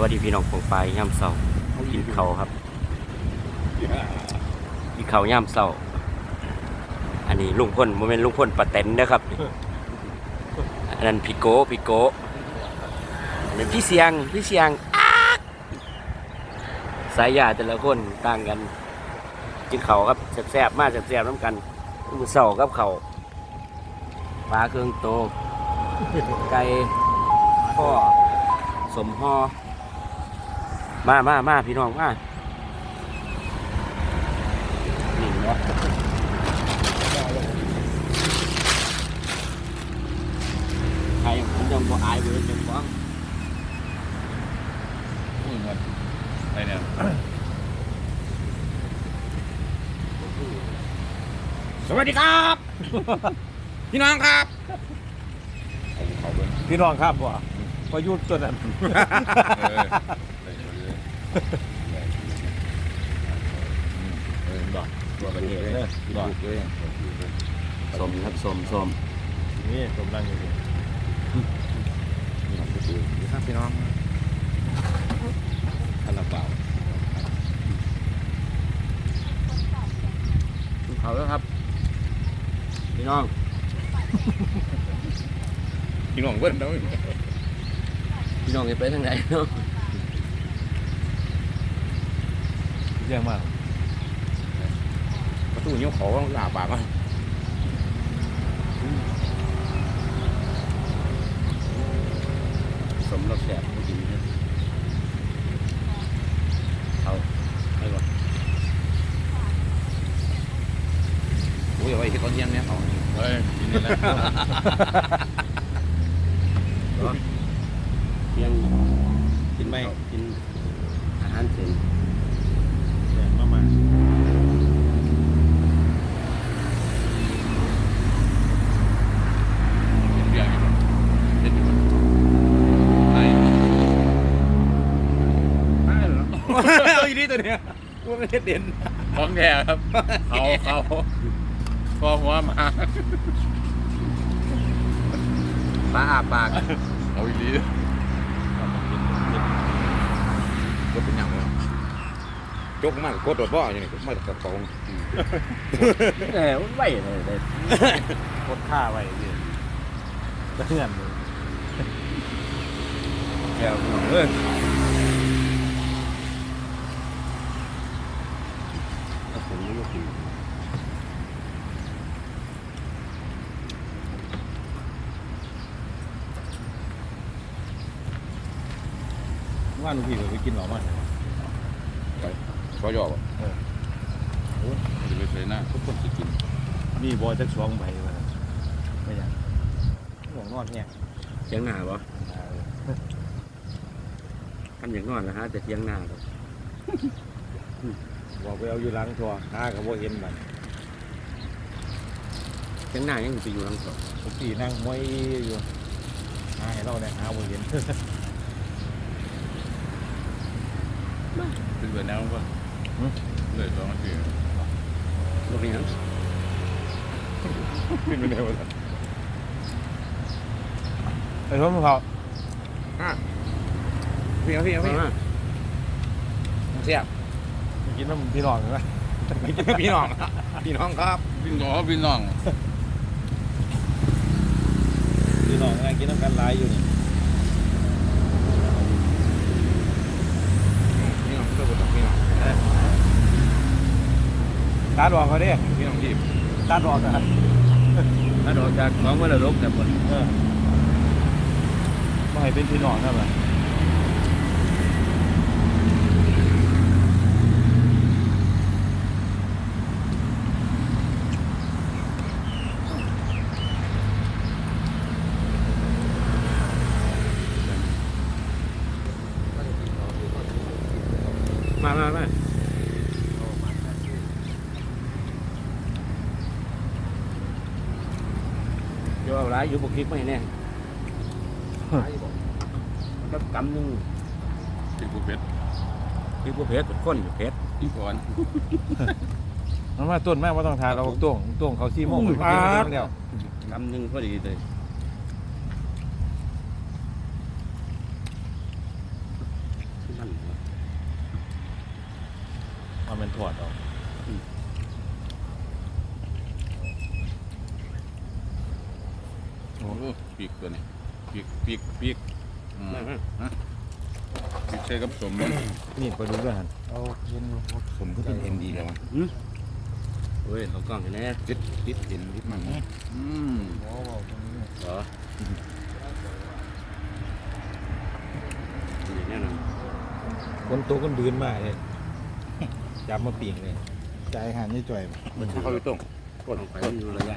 วัสดีพี่น้องของปลายย่ำเสากินเขาครับกินเขาย่ำเสาอันนี้ลุงพ่นโมเมนต์ลุงพ่นปะเต็นนะครับอันนั้นพี่โก้พี่โกอันนั้นพี่เสียงพี่เสียงสายยาแต่ละคนต่างกันกินเขาครับแซ่บๆมากแซ่บๆน้ำกันมือเสากับเขาปลาเครื่องโตไก่พ่อสมพ่อ มามามาพี่น้องมานี่เนาะใครผมยังบ่อายบ่เลยเป็นฟ้องพูดหมดอะไรเนี่ยสวัสดีครับ พี่น้องครับเขาเบิ้งพี่น้องครับบ่ประยุทธ์ตัวนั้น เออใส่ไปเลยเออบอกบอกกันเองเลยบอกเลยสมครับสมสมนี่ผมนั่งอยู่นี่ครับพี่น้องคาราบาวเขาแล้วครับ พี่น้อง พี่น้องเบิ้ลแล้วพี่น้องจะไปทางไหนเนาะ เยี่ยมมากประตูนิ้วเขาหลาปากอะสมเราแสบผู้ดีนะเขาให้ก่อนโอ้ยไว้ที่เขาเที่ยงเนี่ยเขาเฮ้ยกินนี่แหละเพียงกินไม่กินอาหารเสร็จ แย่มากมา เบียร์อยู่เด็ดอยู่ไอ้ไอ้ เหรอเอาอยู่นี่ตัวเนี้ยกูไม่ได้เด่นของแท้ครับเขาเขาพอหัวมาปลาอาปากเอาอีกทีก็เป็นอย่างไรจกมากกดโดดบ่ออยู่นี่มาจากสองเออมันไหวเลยเลยกดท่าไว้ดิจะเงื่อนเลยแก้วพี่น้องเอ้ยเอาผมนี่ก็กิน ว่าลูกพี่ไปกินหรอมันก็ยอบอะจะไปเลยนะทุกคนจะกิน มีบอยจักสองใบมาไม่ยังห่วงนอนเนี่ยเทียงหน้าปะทำอย่างนอนนะฮะแต่เทียงหน้าปะบอกไปเอาอยู่หล้างทัวหากับว่าเห็นมันเทียงหน้ายังไปอยู่หลังสองลูกพี่นั่งมวยอยู่หาให้เราเนี่ยหาว่าเห็น เป็นแบบแนวป่ะเลยสองนาทีลูกนี้นะขึ้นไปเร็วเลยไอ้พ่อมึงเขาพี่เอาพี่เอาพี่เอามาเสียบกินน้ำพี่น้องใช่ไหมพี่น้องพี่น้องครับพี่น้องพี่น้องพี่น้องนั่งกินน้ำกันหลายอยู่นี่ พี่น้องเพื่อนพี่น้อง ตาดอกเขาเด้พี่น้องที่ตาดอกกันถ้าดอกจากของมรดกแต่หมดเออไม่ให้เป็นพี่น้องครับล่ะมามามาายอยู่บกคิกไม่แน่หลายอยู่ก็กำนึงที่ผู้เพชรคือผู้เพชรคนอยู่เพชรที่ก่อน มันมาต้นแม่ว่าต้องทาเราบอกต้วงต้วงเขาซีโมงอุ้ยดแล้วกำนึงพอดีเลยมัเอามันถอดออก โอ้โหปีกตัวนี้ปีกปีกปีกอืมฮะปีกใช้กับสมมันนี่ไปดูด้วยหันเอาเห็นสมก็เป็นเอ็นดีแล้ววะเฮ้ยเขากล้องกันแน่ติดติดเอ็นติดมันอืมเหรอนี่แน่นอนคนโตคนดืนมากเลยจับมาปิ่งเลยใจหันนี่จ่อยมันเข้าไปตรงกดลงไปมันอยู่ระยะ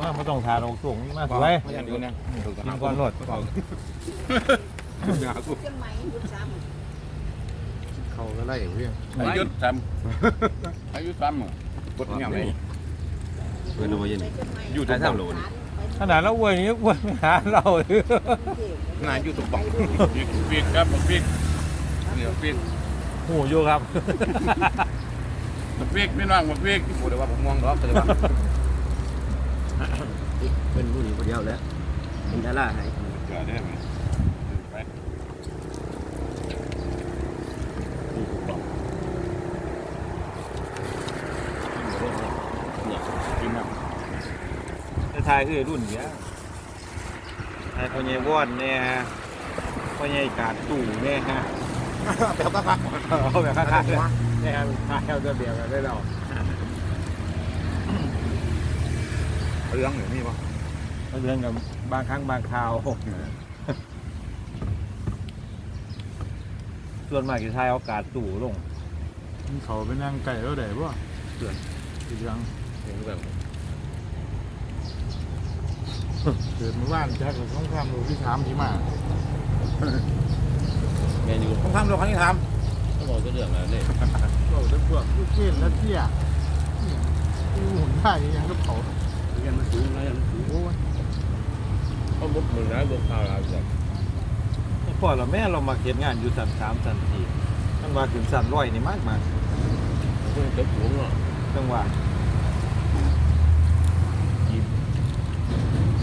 ว่าไม่ต้องทานองส่งนี่มาสวยไม่อยากดูนะกินก่อนรถก่อนอยากกูจะไหมยุดซ้เขาก็ไล่อย่างเรื่องอายุซ้ำอายุซ้ำหนูกดเงี้ยเลยเพื่อนเอาไว้ยันำไปจะไหมอยู่ตรงบังขนาดเราอ้วนนี้อ้วนหาเรานายอยู่ตรงบังปีกปีกครับปีกเดี๋ยวปีกหูอยู่ครับปีกพี่น้องมาปีกพูดเลยว่าผมม่วงดอกเลยว่า เป็นผู้นี้คนเดียวแล้วเป็นดาราให้เกิดได้ไหมไปเนี่ยกินน้ไทยคือรุ่นเนี้ยไทยพ่อใหญ่วอนเนี่ยพ่อใหญ่กาดตู่เนี่ยฮะำแบบก็พักเอาแบบข้างๆเลยเนี่ยฮะทายเอาจะเบียดกันได้เราเรื่องหรือมีปะ เรื่องกับบางครั้งบางคราว ส่วนมากจะทายเอากาดตู่ลงเขาไปนั่งไก่แล้วได้ป่ะเดือนอีกอยังเห็นแบบเกิดเมื่อวานแจ็คกับต้องข้ามโลกที่สามที่มาเมนูต้องทำเราครั้งที่ทต้องบอกก็เรื่องแล้วเนี่ยเราจะพวกลูกเกนและเที่ยที่หุ่นได้ยังก็เขาเรี ยนมาสูงแล้วยังสูงโอ้ยเขาบุกมือนะบุกข่าวเราจากพ่อเราแม่เรามาเขียนงานอยู่สันสามสันสี่มันว่าถึงสันร้อยนี่มากมากเพื่อนจะสูงอะจังหวะ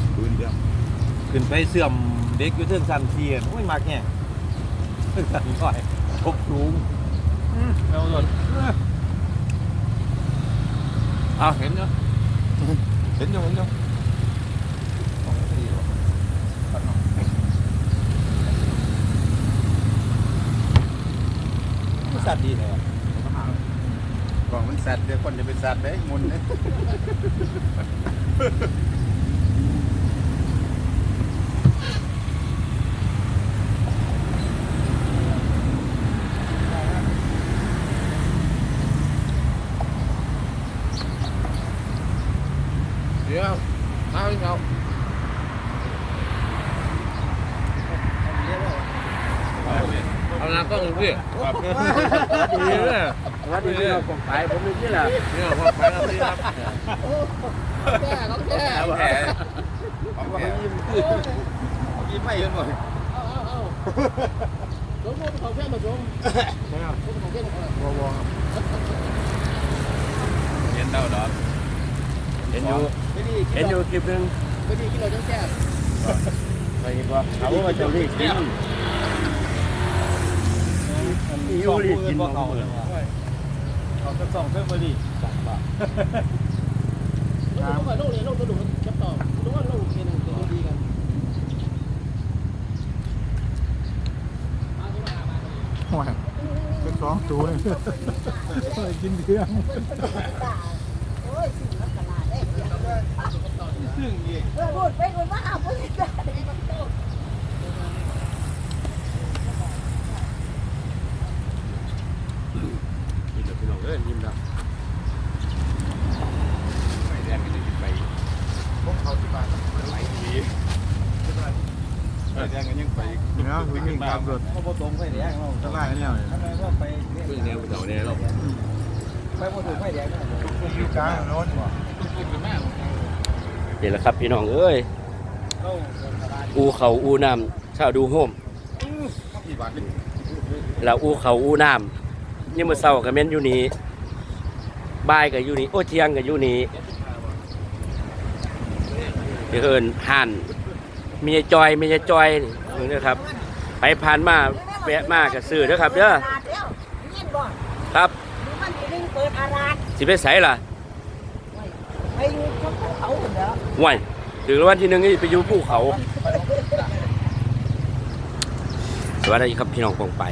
ำปืนเดียวขึ้นไปเสื่อมเด็กอยู่เทิงสันเทียนโอ้ยมากแง่เทิงสันร้อยทบสูงแล้วหล่นอ้าวเห็นเนาะ เห็นอยู่เห็นอยู่สัตว์ดีเลยกล่องมันสัตว์เดี๋ยวคนจะเป็นสัตว์ได้มุนเนี่ย เดี๋ยวเอาอีกเอา เอาน้ำต้องพี่ ดีเลย วัดดีเรา ผมไปผมมีที่ละเนี่ยผมไปแล้วพี่ครับแก่เขาแก่เอาแผลเอาแผลยิ้มไม่เห็นหมดเอาเอาเอาสมมติเขาแค่มาชมผมของแค่มาวอวอเห็นเดาดอกเห็นอยู่ไม่ดีเห็นอยู่คลิปหนึงไม่ดีกินเราจังแก่ไปเห็นว่าเขาว่าจะรีบกินสองมือบอกเขา เลยเขาจะส่องเพิ่มมาดิสั่งบ้าลูกเขาโลกเลยโลกกระดูกจับต่อรู้ว่าโลกเคนจะดีกันมาที่มามาโอ้ยเป็นสองตัวเลยกินเครื่องโอ้ยสิ่งลักษณะได้เพียงเลยซึ่งอีกเออพูดไปพูดมาเอาพูดได้ เดี๋ยวพี่น้องเอ้ยยิ้มแล้วไม่แดงกันเลยไปพวกเขาที่บ้านไหลดีไม่แดงกันยังไปเนื้อวิ่งขึ้นตามรถเขาโบตรงไฟแดงเราจะไล่เนี่ยเลยทำไมก็ไปเพิ่งแนวเก่าแนวเราไปโบถูกไฟแดงทุกยุคกลางโน้นเห็นแล้วครับพี่น้องเอ้ยอูเขาอูน้ำชาวดูโฮมกี่บาทนี่แล้วอูเขาอูน้ำ ยังมือเศร้ากับเม้นอยู่นี่บ่ายกับอยู่นี่โอ้เที่ยงกับอยู่นี่เดี๋ยวเอินห่านมีจอยมีจอยนี่นะครับ ไปผ่านมาแวะมากับซื้อเด้อครับเด้อครับสิดึงเปิดอาราดสิไสล่ะไปอยู่ภูเขาเดียวห่วถึงวันที่หนึ่งนี่ไปอยู่ภูเขาสวัสดีครับพี่น้องปองไป